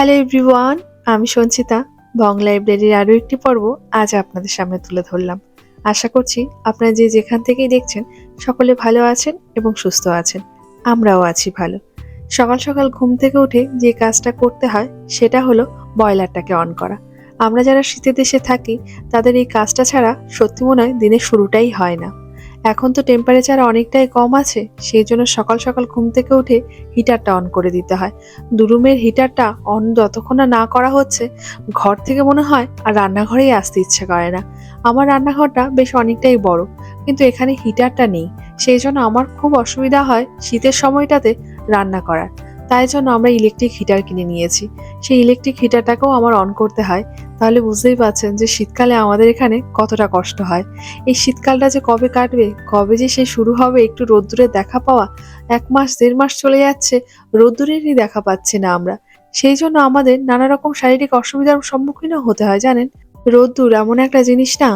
Hello everyone আমি সঞ্চিতা। বং লাইব্রেরির আরও একটি পর্ব আজ আপনাদের সামনে তুলে ধরলাম। আশা করছি আপনারা যে যেখান থেকেই দেখছেন, সকলে ভালো আছেন এবং সুস্থ আছেন। আমরাও আছি ভালো। সকাল সকাল ঘুম থেকে উঠে যে কাজটা করতে হয়, সেটা হলো বয়লারটাকে অন করা। আমরা যারা শীতের দেশে থাকি, তাদের এই কাজটা ছাড়া সত্যি মনে হয় দিনের শুরুটাই হয় না। এখন তো টেম্পারেচার অনেকটাই কম আছে, সেই জন্য সকাল সকাল ঘুম থেকে উঠে হিটারটা অন করে দিতে হয়। দুরুমের হিটারটা অন যতক্ষণ না করা হচ্ছে, ঘর থেকে মনে হয় আর রান্নাঘরেই আসতে ইচ্ছে করে না। আমার রান্নাঘরটা বেশ অনেকটাই বড়, কিন্তু এখানে হিটারটা নেই। সেই জন্য আমার খুব অসুবিধা হয় শীতের সময়টাতে রান্না করার। তাই জন্য আমরা ইলেকট্রিক হিটার কিনে নিয়েছি। সেই ইলেকট্রিক হিটারটাকেও আমার অন করতে হয়। তাহলে বুঝতেই পারছেন যে শীতকালে আমাদের এখানে কতটা কষ্ট হয়। এই শীতকালটা যে কবে কাটবে, কবে যে সে শুরু হবে একটু রোদ্দুরে দেখা পাওয়া, এক মাস, দেড় মাস চলে যাচ্ছে, রোদ্দুরেরই দেখা পাচ্ছি না আমরা। সেই জন্য আমাদের নানা রকম শারীরিক অসুবিধার সম্মুখীনও হতে হয়, জানেন? রোদ্দুর এমন একটা জিনিস না,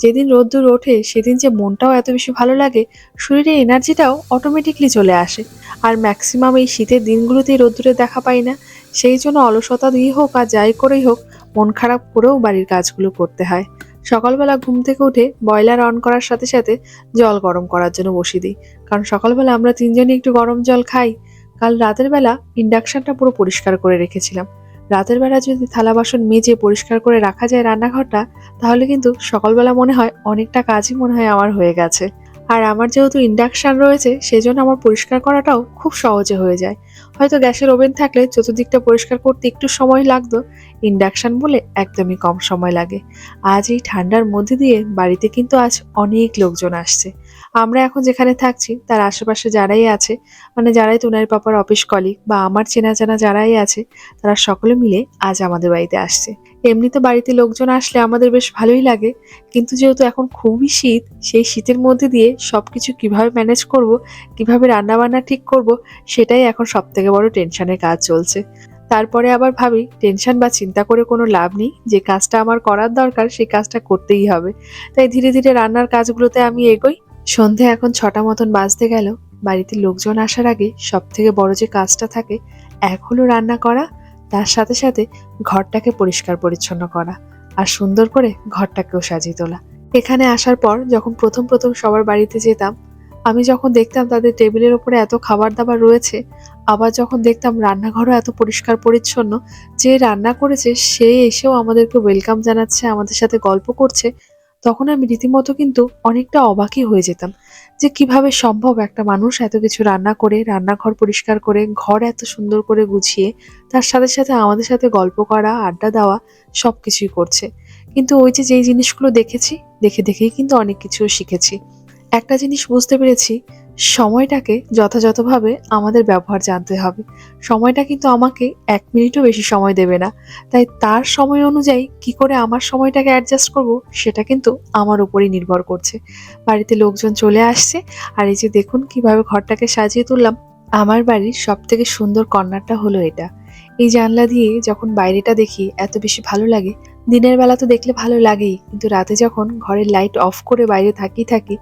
যেদিন রোদ্দুর ওঠে, সেদিন যে মনটাও এত বেশি ভালো লাগে শরীরে এনার্জিটাও অটোমেটিকলি চলে আসে। আর ম্যাক্সিমাম এই শীতের দিনগুলোতেই রোদ্দুরে দেখা পাই না। সেই জন্য অলসতা দিয়ে হোক আর যাই করেই হোক মন খারাপ করেও বাড়ির কাজগুলো করতে হয়। সকালবেলা ঘুম থেকে উঠে বয়লার অন করার সাথে সাথে জল গরম করার জন্য বসিয়ে দিই। কারণ সকালবেলা আমরা তিনজনই একটু গরম জল খাই। কাল রাতের বেলা ইন্ডাকশনটা পুরো পরিষ্কার করে রেখেছিলাম। রাতের বেলা যদি থালা বাসন মেজে পরিষ্কার করে রাখা যায় রান্নাঘরটা, তাহলে কিন্তু সকালবেলা মনে হয় অনেকটা কাজই মনে হয় আমার হয়ে গেছে। আর আমার যেহেতু ইন্ডাকশান রয়েছে সেই জন্য আমার পরিষ্কার করাটাও খুব সহজে হয়ে যায়। হয়তো গ্যাসের ওভেন থাকলে চতুর্দিকটা পরিষ্কার করতে একটু সময় লাগতো। ইন্ডাকশন বলে একদমই কম সময় লাগে। আজ এই ঠান্ডার মধ্যে দিয়ে বাড়িতে কিন্তু আজ অনেক লোকজন আসছে। আমরা এখন যেখানে থাকছি, তার আশেপাশে যারাই আছে মানে যারাই তুনার পাপার অফিস কলিগ বা আমার চেনা জানা যারাই আছে, তারা সকলে মিলে আজ আমাদের বাড়িতে আসছে। এমনিতে বাড়িতে লোকজন আসলে আমাদের বেশ ভালোই লাগে, কিন্তু যেহেতু এখন খুবই শীত, সেই শীতের মধ্যে দিয়ে সবকিছু কীভাবে ম্যানেজ করব, কীভাবে রান্না বান্না ঠিক করব, সেটাই এখন সব থেকে বড় টেনশনের কাজ চলছে। তারপরে আবার ভাবি, টেনশন বা চিন্তা করে কোনো লাভ নেই, যে কাজটা আমার করার দরকার সেই কাজটা করতেই হবে। তাই ধীরে ধীরে রান্নার কাজগুলোতে আমি এগোই। সন্ধে এখন ছটা মতন বাজতে গেল। বাড়িতে লোকজন আসার আগে সব থেকে বড় যে কাজটা থাকে, এক হলো রান্না করা, তার সাথে সাথে ঘরটাকে পরিষ্কার পরিচ্ছন্ন করা আর সুন্দর করে ঘরটাকেও সাজিয়ে তোলা। এখানে আসার পর যখন প্রথম প্রথম সবার বাড়িতে যেতাম আমি যখন দেখতাম তাদের টেবিলের ওপরে এত খাবার দাবার রয়েছে, আবার যখন দেখতাম রান্নাঘরও এত পরিষ্কার পরিচ্ছন্ন, যে রান্না করেছে সে এসেও আমাদেরকে ওয়েলকাম জানাচ্ছে, আমাদের সাথে গল্প করছে, তখন আমি রীতিমতো কিন্তু অনেকটা অবাকই হয়ে যেতাম যে কীভাবে সম্ভব একটা মানুষ এত কিছু রান্না করে, রান্নাঘর পরিষ্কার করে, ঘর এত সুন্দর করে গুছিয়ে, তার সাথে সাথে আমাদের সাথে গল্প করা, আড্ডা দেওয়া সব কিছুই করছে। কিন্তু ওই যে যেই জিনিসগুলো দেখেছি, দেখে দেখেই কিন্তু অনেক কিছু শিখেছি। একটা জিনিস বুঝতে পেরেছি, সময়টাকে যথাযথভাবে আমাদের ব্যবহার জানতে হবে। সময়টা কিন্তু আমাকে এক মিনিটও বেশি সময় দেবে না। তাই তার সময় অনুযায়ী কি করে আমার সময়টাকে অ্যাডজাস্ট করব, সেটা কিন্তু আমার উপরই নির্ভর করছে। বাড়িতে লোকজন চলে আসছে, আর এই যে দেখুন কীভাবে ঘরটাকে সাজিয়ে তুললাম, আমার বাড়ির সব থেকে সুন্দর কর্নারটা হলো এটা। এই জানলা দিয়ে যখন বাইরেটা দেখি, এত বেশি ভালো লাগে। দিনের বেলা তো দেখলে ভালো লাগেই, কিন্তু রাতে যখন ঘরের লাইট অফ করে বাইরে থাকি থাকি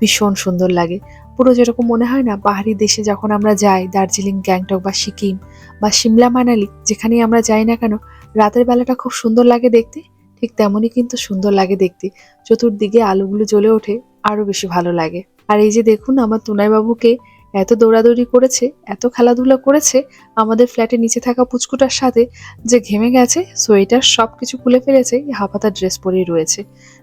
ভীষণ সুন্দর লাগে। পুরো যেরকম মনে হয় না, পাহাড়ি দেশে যখন আমরা যাই, দার্জিলিং, গ্যাংটক বা সিকিম বা সিমলা মানালি, যেখানেই আমরা যাই না কেন, রাতের বেলাটা খুব সুন্দর লাগে দেখতে। ঠিক তেমনই কিন্তু সুন্দর লাগে দেখতে। চতুর্দিকে আলোগুলো জ্বলে ওঠে আরও বেশি ভালো লাগে। আর এই যে দেখুন, আমার তুনাই বাবুকে এত দৌড়াদৌড়ি করেছে, এত খেলাধুলা করেছে, আমাদের ফ্ল্যাটের নিচে থাকা পুচকুটার সাথে যে ঘেমে গেছে, সোয়েটার সব কিছু খুলে ফেলেছে হাফাতা ড্রেস পরেই রয়েছে।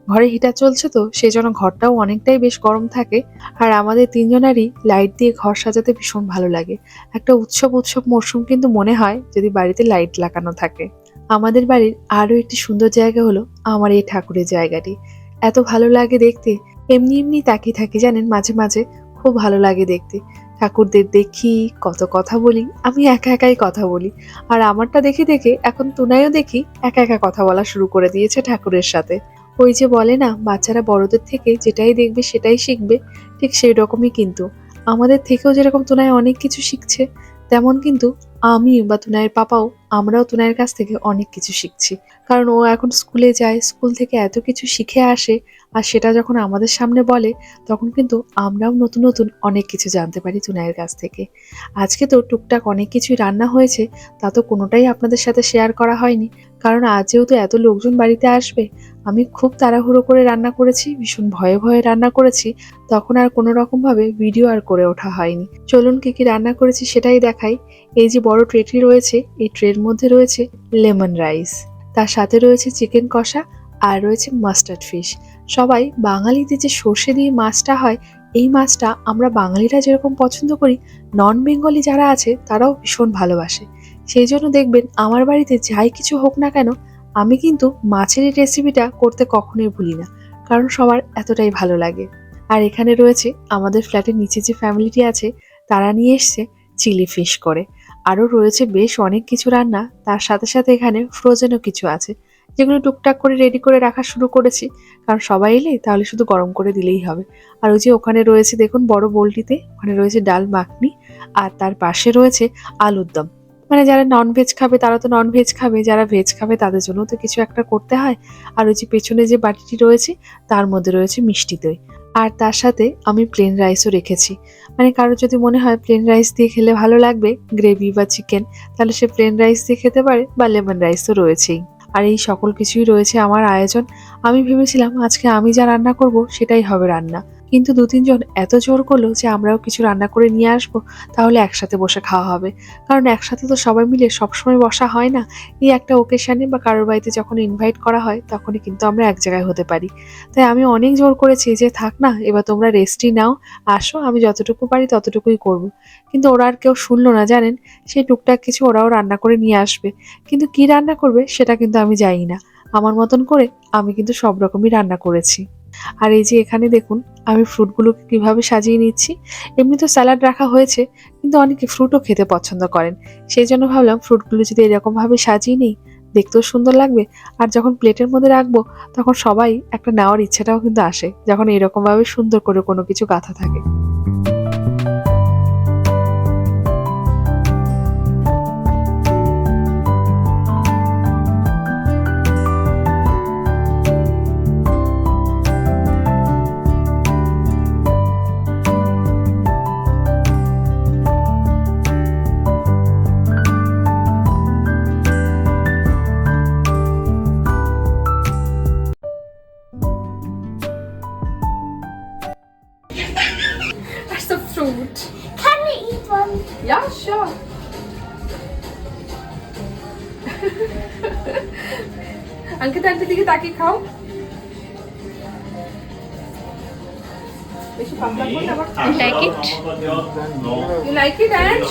ঘরে হিটার চলছে তো সেই জন্য ঘরটাও অনেকটাই বেশ গরম থাকে আর আমাদের তিনজনেরই লাইট দিয়ে ঘর সাজাতে ভীষণ ভালো লাগে। একটা উৎসব উৎসব মরশুম কিন্তু মনে হয় যদি বাড়িতে লাইট লাগানো থাকে। আমাদের বাড়ির আরও একটি সুন্দর জায়গা হলো আমার এই ঠাকুরের জায়গাটি। এত ভালো লাগে দেখতে, এমনি এমনি তাকিয়ে থাকি জানেন মাঝে মাঝে, খুব ভালো লাগে দেখতে। ঠাকুরদের দেখি, কত কথা বলি, আমি একা একাই কথা বলি। আর আমারটা দেখে দেখে এখন তুনাইও দেখি একা একা কথা বলা শুরু করে দিয়েছে ঠাকুরের সাথে। ওই যে বলে না, বাচ্চারা বড়দের থেকে যেটাই দেখবে সেটাই শিখবে, ঠিক সেই রকমই কিন্তু। আমাদের থেকেও যেরকম তোনায় অনেক কিছু শিখছে তেমন কিন্তু আমি বা তুনাইয়ের পাপাও, আমরাও তুনাইয়ের কাছ থেকে অনেক কিছু শিখছি। কারণ ও এখন স্কুলে যায়, স্কুল থেকে এত কিছু শিখে আসে আর সেটা যখন আমাদের সামনে বলে, তখন কিন্তু আমরাও নতুন নতুন অনেক কিছু জানতে পারি তুনাইয়ের কাছ থেকে। আজকে তো টুকটাক অনেক কিছুই রান্না হয়েছে, তা তো কোনোটাই আপনাদের সাথে শেয়ার করা হয়নি। কারণ আজ যেহেতু এত লোকজন বাড়িতে আসবে, আমি খুব তাড়াহুড়ো করে রান্না করেছি, ভীষণ ভয়ে ভয়ে রান্না করেছি, তখন আর কোনো রকমভাবে ভিডিও আর করে ওঠা হয়নি। চলুন কি কি রান্না করেছি সেটাই দেখাই। এই যে বড় ট্রেটি রয়েছে, এই ট্রের মধ্যে রয়েছে লেমন রাইস, তার সাথে রয়েছে চিকেন কষা আর রয়েছে মাস্টার্ড ফিশ। সবাই বাঙালিতে যে সর্ষে দিয়ে মাছটা হয়, এই মাছটা আমরা বাঙালিরা যেরকম পছন্দ করি, নন বেঙ্গলি যারা আছে তারাও ভীষণ ভালোবাসে। সেই জন্য দেখবেন আমার বাড়িতে যাই কিছু হোক না কেন, আমি কিন্তু মাছের এই রেসিপিটা করতে কখনোই ভুলি না, কারণ সবার এতটাই ভালো লাগে। আর এখানে রয়েছে আমাদের ফ্ল্যাটের নিচে যে ফ্যামিলিটি আছে, তারা নিয়ে এসছে চিলি ফিশ করে। আরও রয়েছে বেশ অনেক কিছু রান্না, তার সাথে সাথে এখানে ফ্রোজেনও কিছু আছে, যেগুলো টুকটাক করে রেডি করে রাখা শুরু করেছি, কারণ সবাই এলে তাহলে শুধু গরম করে দিলেই হবে। আর ওই যে ওখানে রয়েছে দেখুন বড় বোলটিতে ওখানে রয়েছে ডাল মাখনি, আর তার পাশে রয়েছে আলুর দম। মানে যারা নন ভেজ খাবে, তারা তো নন ভেজ খাবে। যারা ভেজ খাবে, তাদের জন্য তো কিছু একটা করতে হয়। আর ওই যে পেছনে যে বাটিটি রয়েছে, তার মধ্যে রয়েছে মিষ্টি দই। আর তার সাথে আমি প্লেন রাইসও রেখেছি। মানে কারও যদি মনে হয় প্লেন রাইস দিয়ে খেলে ভালো লাগবে গ্রেভি বা চিকেন তাহলে সে প্লেন রাইস দিয়ে খেতে পারে বা লেমন রাইস তো রয়েছেই। আর এই সকল কিছুই রয়েছে আমার আয়োজন। আমি ভেবেছিলাম আজকে আমি যা রান্না করব, সেটাই হবে রান্না। কিন্তু দু তিনজন এত জোর করল যে আমরাও কিছু রান্না করে নিয়ে আসব, তাহলে একসাথে বসে খাওয়া হবে। কারণ একসাথে তো সবাই মিলে সবসময় বসা হয় না। এই একটা ওকেশানে বা কারোর বাড়িতে যখন ইনভাইট করা হয়, তখনই কিন্তু আমরা এক জায়গায় হতে পারি। তাই আমি অনেক জোর করেছি যে, থাক না, এবার তোমরা রেস্টই নাও, আসো, আমি যতটুকু পারি ততটুকুই করব। কিন্তু ওরা আর কেউ শুনলো না, জানেন? সেই টুকটাক কিছু ওরাও রান্না করে নিয়ে আসবে। কিন্তু কি রান্না করবে, সেটা কিন্তু আমি জানি না। আমার মতন করে আমি কিন্তু সব রকমই রান্না করেছি। আর এই যে এখানে দেখুন, আমি ফ্রুটগুলোকে কীভাবে সাজিয়ে নিচ্ছি। এমনি তো স্যালাড রাখা হয়েছে, কিন্তু অনেকে ফ্রুটও খেতে পছন্দ করেন। সেই জন্য ভাবলাম ফ্রুটগুলো যদি এরকমভাবে সাজিয়ে নিই, দেখতেও সুন্দর লাগবে। আর যখন প্লেটের মধ্যে রাখব, তখন সবাই একটা নেওয়ার ইচ্ছাটাও কিন্তু আসে, যখন এরকমভাবে সুন্দর করে কোনো কিছু গাঁথা থাকে। আঙ্কিতা আন্টি দিকে তাকিয়ে খাও। বেশি পাতলা করে আবার You like you like it and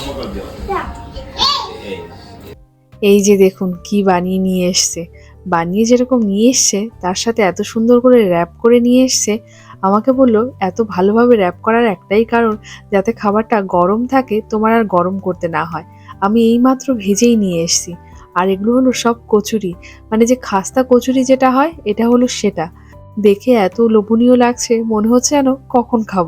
এই। যে দেখুন কি বানিয়ে নিয়ে এসছে। বানিয়ে যেরকম নিয়ে এসছে তার সাথে এত সুন্দর করে র্যাপ করে নিয়ে এসছে আমাকে বলল এত ভালোভাবে র্যাপ করার একটাই কারণ যাতে খাবারটা গরম থাকে তোমার আর গরম করতে না হয়। আমি এইমাত্র ভেজেই নিয়ে এসছি। আর এগুলো হলো সব কচুরি। মানে যে খাস্তা কচুরি যেটা হয় এটা হলো সেটা। দেখে এত লোভনীয় লাগছে মনে হচ্ছে যেন কখন খাব।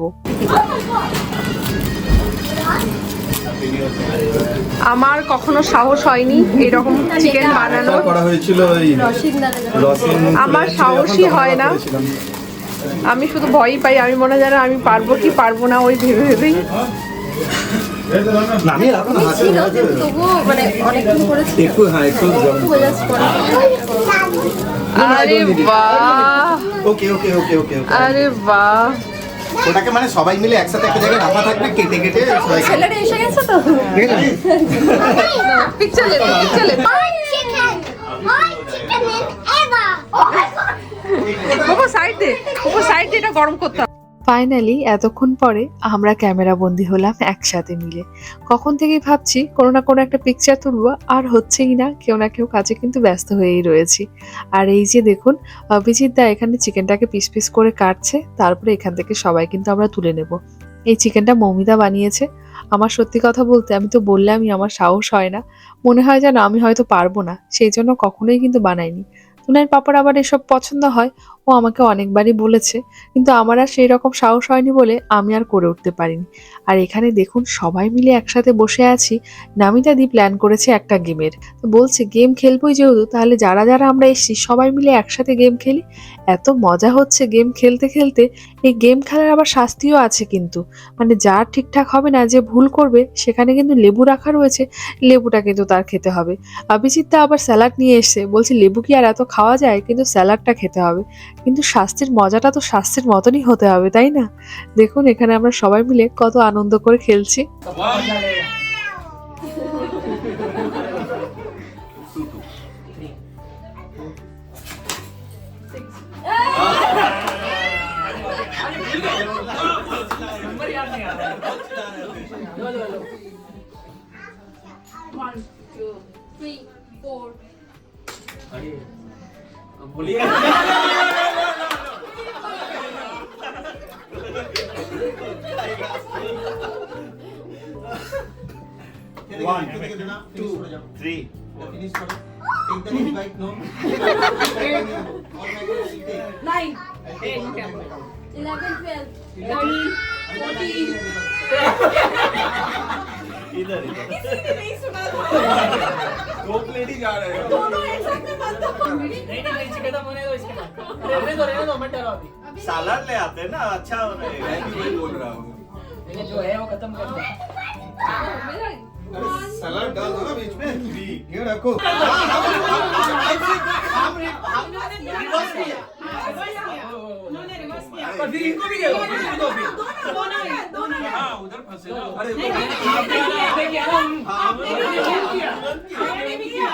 আমার কখনো সাহস হয়নি এরকম চিকেন করা হয়েছিল আমার সাহসই হয় না। আমি শুধু ভয়ই পাই আমি মনে হয় যেন আমি পারব কি পারব না ওই ভেবে ভেবেই। মানে হ্যাঁ আরে বাহ। ওকে ওকে ওকে ওকে ওকে। আরে বাহ। ওটাকে মানে সবাই মিলে একসাথে একটা জায়গায় রাখা থাকবে কেটে কেটে সবাই ছেলেটা এসে গেছে তো। পিকচার লে পিকচার লে সাইড দে। সাইড দে এটা গরম করতে হবে। ফাইনালি এতক্ষণ পরে আমরা ক্যামেরা বন্দি হলাম একসাথে মিলে। কখন থেকেই ভাবছি কোনো না কোনো একটা পিকচার তুলবো, আর হচ্ছেই না, কেউ না কেউ কাজে কিন্তু ব্যস্ত হয়েই রয়েছি। আর এই যে দেখুন, অভিজিৎ দা এখানে চিকেনটাকে পিস পিস করে কাটছে, তারপরে এখান থেকে সবাই কিন্তু আমরা তুলে নেব। এই চিকেনটা মৌমিদা বানিয়েছে। আমার সত্যি কথা বলতে আমি তো বললামই, আমার সাহস হয় না। মনে হয় যেন আমি হয়তো পারব না, সেই জন্য কখনোই কিন্তু বানাইনি। তুনার পাপার আবার এসব পছন্দ হয়? ও আমাকে অনেকবারই বলেছে, কিন্তু আমার আর সেই রকম সাহস হয়নি বলে আমি আর করে উঠতে পারিনি। আর এখানে দেখুন সবাই মিলে একসাথে বসে আছি, নামিতা দি প্ল্যান করেছে একটা গেমের। তো বলছে, গেম খেলবোই যেহেতু, তাহলে যারা যারা আমরা এসেছি, সবাই মিলে একসাথে গেম খেলি। এত মজা হচ্ছে গেম খেলতে খেলতে, এই গেম খেলার আবার শাস্তিও আছে কিন্তু। মানে যার ঠিকঠাক হবে না, যে ভুল করবে, সেখানে কিন্তু লেবু রাখা রয়েছে, লেবুটা কিন্তু তার খেতে হবে। অভিজিৎ আবার স্যালাড নিয়ে এসে বলছে লেবু কি আর এত খাওয়া যায়, কিন্তু স্যালাডটা খেতে হবে। কিন্তু স্বাস্থ্যের মজাটা তো স্বাস্থ্যের মতনই হতে হবে তাই না দেখুন এখানে আমরা সবাই মিলে কত আনন্দ করে খেলছি three, four. One, two, three. Nine, ten, eleven, twelve, thirteen, fourteen. दो प्लेट ही जा रहे हैं नहीं नहीं इसके खत्म होने दो इसके रहने दो रहने दो मत डरो अभी सालाड ले आते हैं ना अच्छा हो रहा है मैं भी वही बोल रहा हूँ जो है वो खत्म कर दो सलाद डाल दो ना बीच में ये रखो रिवर्स किया पर फिर इनको भी दे दो दोनों दोनों हाँ उधर फंसे ना अरे आपने किया आपने किया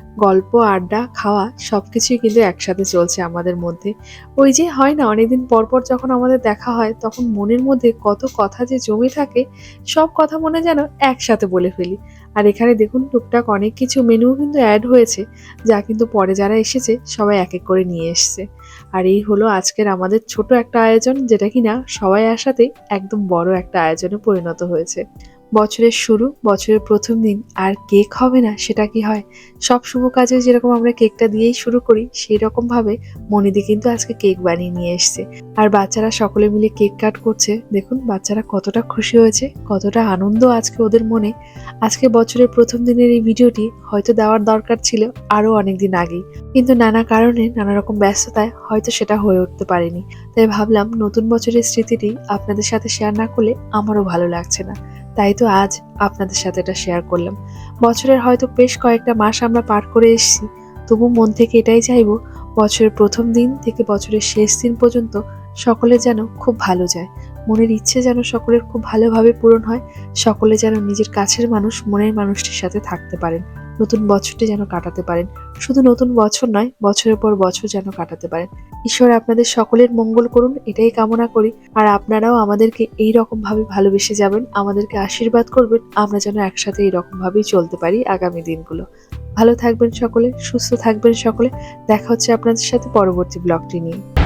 গল্প, আড্ডা, খাওয়া সব কিছুই কিন্তু একসাথে চলছে আমাদের মধ্যে। ওই যে হয় না, অনেকদিন পর পর যখন আমাদের দেখা হয়, তখন মনের মধ্যে কত কথা যে জমে থাকে, সব কথা মনে যেন একসাথে বলে ফেলি। আর এখানে দেখুন, টুকটাক অনেক কিছু মেনুও কিন্তু অ্যাড হয়েছে, যা কিন্তু পরে যারা এসেছে, সবাই এক এক করে নিয়ে এসছে। আর এই হলো আজকের আমাদের ছোট একটা আয়োজন, যেটা কিনা সবাই আসাতে একদম বড় একটা আয়োজনে পরিণত হয়েছে। বছরের শুরু, বছরের প্রথম দিন আর কেক হবে না, সেটা কি হয়? সব শুভ কাজে যেরকম আমরা কেকটা দিয়েই শুরু করি সেই রকম ভাবে মনিদি কিন্তু আজকে কেক বানিয়ে নিয়ে এসছে। আর বাচ্চারা সকলে মিলে কেক কাট করছে। দেখুন, বাচ্চারা কতটা খুশি হয়েছে, কতটা আনন্দ আজকে ওদের মনে। আজকে বছরের প্রথম দিনের এই ভিডিওটি হয়তো দেওয়ার দরকার ছিল আরও অনেকদিন আগেই। কিন্তু নানা কারণে, নানা রকম ব্যস্ততায় হয়তো সেটা হয়ে উঠতে পারেনি। তাই ভাবলাম নতুন বছরের স্মৃতিটি আপনাদের সাথে শেয়ার না করলে আমারও ভালো লাগছে না। তাই তো আজ আপনাদের সাথে এটা শেয়ার করলাম। বছরের হয়তো বেশ কয়েকটা মাস আমরা পার করে এসেছি, তবু মন থেকে এটাই চাইব, বছরের প্রথম দিন থেকে বছরের শেষ দিন পর্যন্ত সকলে যেন খুব ভালো যায়। মনের ইচ্ছে যেন সকলের খুব ভালোভাবে পূরণ হয়, সকলে যেন নিজের কাছের মানুষ, মনের মানুষটির সাথে থাকতে পারেন। নতুন বছরটি যেন কাটাতে পারেন। শুধু নতুন বছর নয়, বছরের পর বছর যেন কাটাতে পারেন। ঈশ্বর আপনাদের সকলের মঙ্গল করুন, এটাই কামনা করি। আর আপনারাও আমাদেরকে এই রকম ভাবে ভালোবেসে যাবেন, আমাদেরকে আশীর্বাদ করবেন, আমরা যেন একসাথে এই রকম ভাবেই চলতে পারি আগামী দিনগুলো। ভালো থাকবেন সকলে, সুস্থ থাকবেন সকলে। দেখা হচ্ছে আপনাদের সাথে পরবর্তী ব্লগটি নিয়ে।